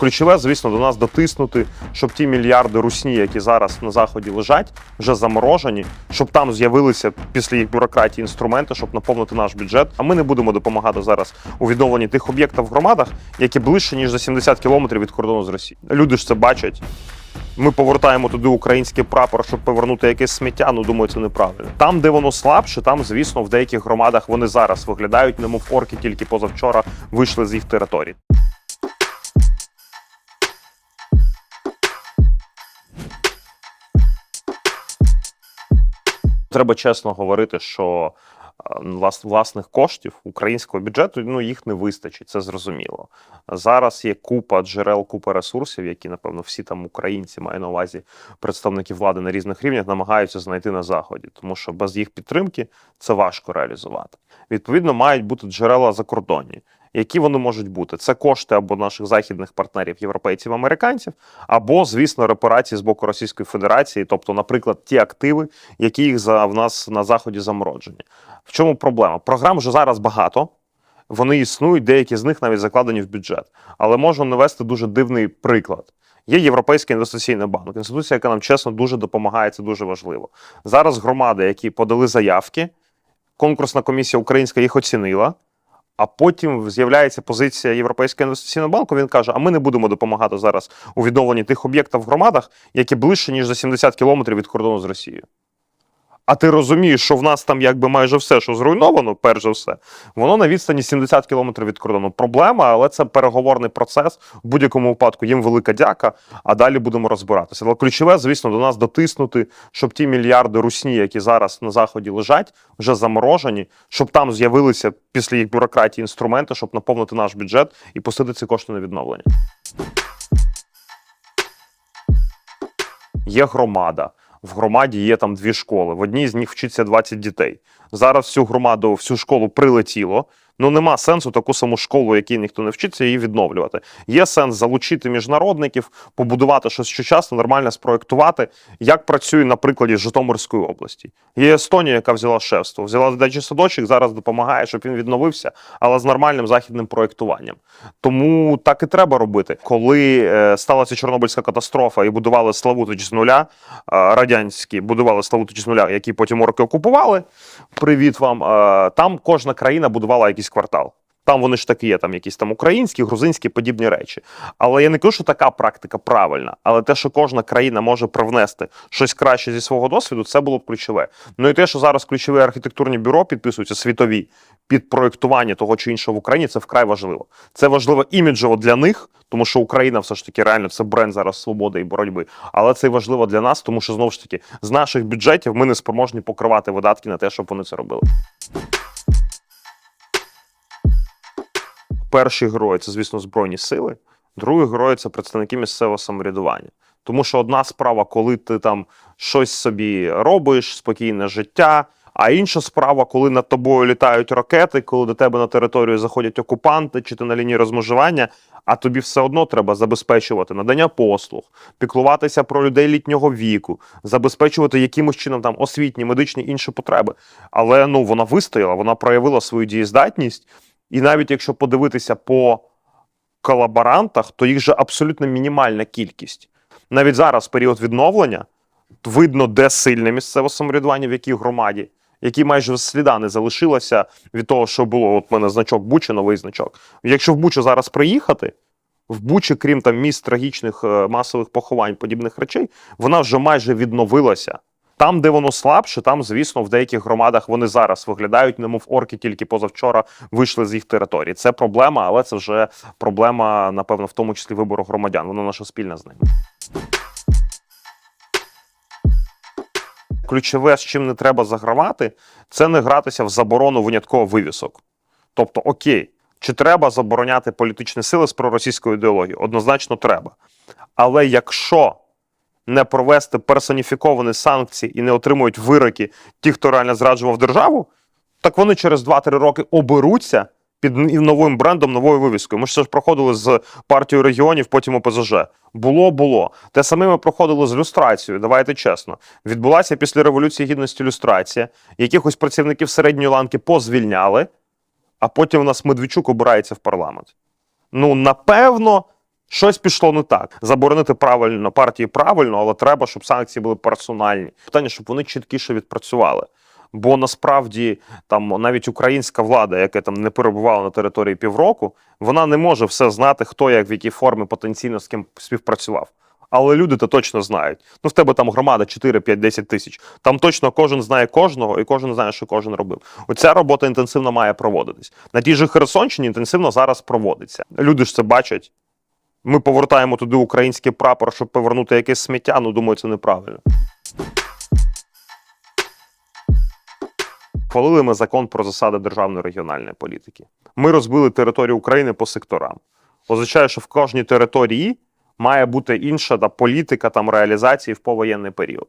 Ключове, звісно, до нас дотиснути, щоб ті мільярди русні, які зараз на заході лежать, вже заморожені, щоб там з'явилися після їх бюрократії інструменти, щоб наповнити наш бюджет. А ми не будемо допомагати зараз у відновленні тих об'єктів в громадах, які ближче ніж за 70 кілометрів від кордону з Росією. Люди ж це бачать. Ми повертаємо туди український прапор, щоб повернути якесь сміття. Ну думаю, це неправильно. Там, де воно слабше, там, звісно, в деяких громадах вони зараз виглядають, немов орки, тільки позавчора вийшли з їх територій. Треба чесно говорити, що е, влас- власних коштів українського бюджету ну їх не вистачить, це зрозуміло. Зараз є купа джерел, купа ресурсів, які напевно всі там українці маю на увазі представники влади на різних рівнях намагаються знайти на заході, тому що без їх підтримки це важко реалізувати. Відповідно, мають бути джерела закордонні. Які вони можуть бути? Це кошти або наших західних партнерів, європейців, американців, або, звісно, репарації з боку Російської Федерації, тобто, наприклад, ті активи, які їх за в нас на заході замороджені. В чому проблема? Програм вже зараз багато. Вони існують, деякі з них навіть закладені в бюджет. Але можу навести дуже дивний приклад. Є Європейський інвестиційний банк, інституція, яка нам чесно дуже допомагає, це дуже важливо. Зараз громади, які подали заявки, конкурсна комісія українська їх оцінила. А потім з'являється позиція Європейського інвестиційного банку. Він каже: а ми не будемо допомагати зараз у відновленні тих об'єктів в громадах, які ближче ніж за 70 кілометрів від кордону з Росією. А ти розумієш, що в нас там якби майже все, що зруйновано, перш за все, воно на відстані 70 кілометрів від кордону. Проблема, але це переговорний процес. В будь-якому випадку їм велика дяка, а далі будемо розбиратися. Але ключове, звісно, до нас дотиснути, щоб ті мільярди русні, які зараз на заході лежать, вже заморожені, щоб там з'явилися після їх бюрократії інструменти, щоб наповнити наш бюджет і пустити ці кошти на відновлення. Є громада. В громаді є там дві школи. В одній з них вчиться 20 дітей. Зараз всю громаду, всю школу прилетіло. Ну нема сенсу таку саму школу, якій ніхто не вчиться, її відновлювати. Є сенс залучити міжнародників, побудувати щось сучасне, нормально спроектувати, як працює на прикладі Житомирської області. Є Естонія, яка взяла шефство, взяла дитячий садочок, зараз допомагає, щоб він відновився, але з нормальним західним проектуванням. Тому так і треба робити. Коли е, сталася Чорнобильська катастрофа і будували Славутич з нуля, е, радянські будували Славутич з нуля, які потім орки окупували. Привіт вам. е, там кожна країна будувала якийсь квартал. Там вони ж такі є, там якісь там українські, грузинські подібні речі. Але я не кажу, що така практика правильна. Але те, що кожна країна може привнести щось краще зі свого досвіду, це було б ключове. Ну і те, що зараз ключові архітектурні бюро підписуються світові під проєктування того чи іншого в Україні, це вкрай важливо. Це важливо іміджево для них, тому що Україна все ж таки реально це бренд зараз свободи і боротьби. Але це важливо для нас, тому що знову ж таки з наших бюджетів ми не спроможні покривати видатки на те, щоб вони це робили. Перші герої це, звісно, збройні сили. Другі герої це представники місцевого самоврядування. Тому що одна справа, коли ти там щось собі робиш, спокійне життя. А інша справа, коли над тобою літають ракети, коли до тебе на територію заходять окупанти, чи ти на лінії розмежування, а тобі все одно треба забезпечувати надання послуг, піклуватися про людей літнього віку, забезпечувати якимось чином там освітні, медичні інші потреби. Але ну вона вистояла, вона проявила свою дієздатність. І навіть якщо подивитися по колаборантах, то їх же абсолютно мінімальна кількість. Навіть зараз, період відновлення, видно, де сильне місцеве самоврядування, в якій громаді, які майже сліда не залишилося від того, що було. От в мене значок Буча, новий значок. Якщо в Бучу зараз приїхати, в Бучі, крім там місць трагічних е, масових поховань, подібних речей, вона вже майже відновилася. Там, де воно слабше, там, звісно, в деяких громадах вони зараз виглядають, немов орки, тільки позавчора вийшли з їх території. Це проблема, але це вже проблема, напевно, в тому числі вибору громадян. Вона наша спільна з ними. Ключове, з чим не треба загравати, це не гратися в заборону винятково вивісок. Тобто, окей, чи треба забороняти політичні сили з проросійською ідеологією? Однозначно треба. Але якщо не провести персоніфіковані санкції і не отримують вироки ті, хто реально зраджував державу, так вони через 2-3 роки оберуться під новим брендом, новою вивіскою. Ми ж це ж проходили з партією регіонів, потім ОПЗЖ. Було, було. Те саме ми проходили з люстрацією. Давайте чесно. Відбулася після Революції Гідності люстрація. Якихось працівників середньої ланки позвільняли, а потім у нас Медведчук обирається в парламент. Ну, напевно, Щось пішло не так. Заборонити правильно партії правильно, але треба, щоб санкції були персональні. Питання, щоб вони чіткіше відпрацювали. Бо насправді там навіть українська влада, яка там не перебувала на території півроку, вона не може все знати, хто як в якій формі потенційно з ким співпрацював. Але люди то точно знають. Ну, в тебе там громада 4, 5, 10 тисяч. Там точно кожен знає кожного, і кожен знає, що кожен робив. Оця робота інтенсивно має проводитись. На тій же Херсонщині інтенсивно зараз проводиться. Люди ж це бачать. Ми повертаємо туди український прапор, щоб повернути якесь сміття. Ну, думаю, це неправильно. Хвалили ми закон про засади державної регіональної політики. Ми розбили територію України по секторам. Означає, що в кожній території має бути інша та політика там реалізації в повоєнний період.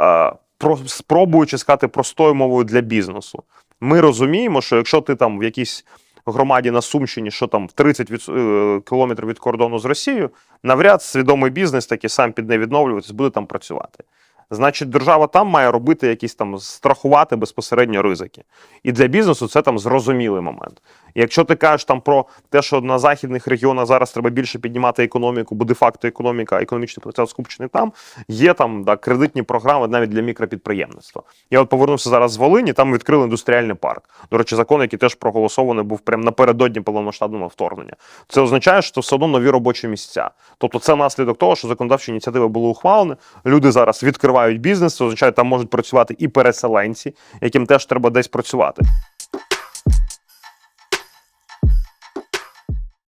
Е, про, спробуючи сказати простою мовою для бізнесу, ми розуміємо, що якщо ти там в якійсь громаді на Сумщині, що там в 30 від, е, кілометрів від кордону з Росією, навряд свідомий бізнес такий сам під не відновлюватись, буде там працювати. Значить, держава там має робити якісь там страхувати безпосередньо ризики. І для бізнесу це там зрозумілий момент. Якщо ти кажеш там про те, що на західних регіонах зараз треба більше піднімати економіку, бо де-факто економіка, економічний потенціал скупчений там, є там да, кредитні програми навіть для мікропідприємництва. Я от повернувся зараз з Волині, там відкрили індустріальний парк. До речі, закон, який теж проголосований був прямо напередодні повномасштабного вторгнення. Це означає, що все одно нові робочі місця. Тобто, це наслідок того, що законодавчі ініціативи були ухвалені. Люди зараз відкривають бізнес. Це означає, там можуть працювати і переселенці, яким теж треба десь працювати.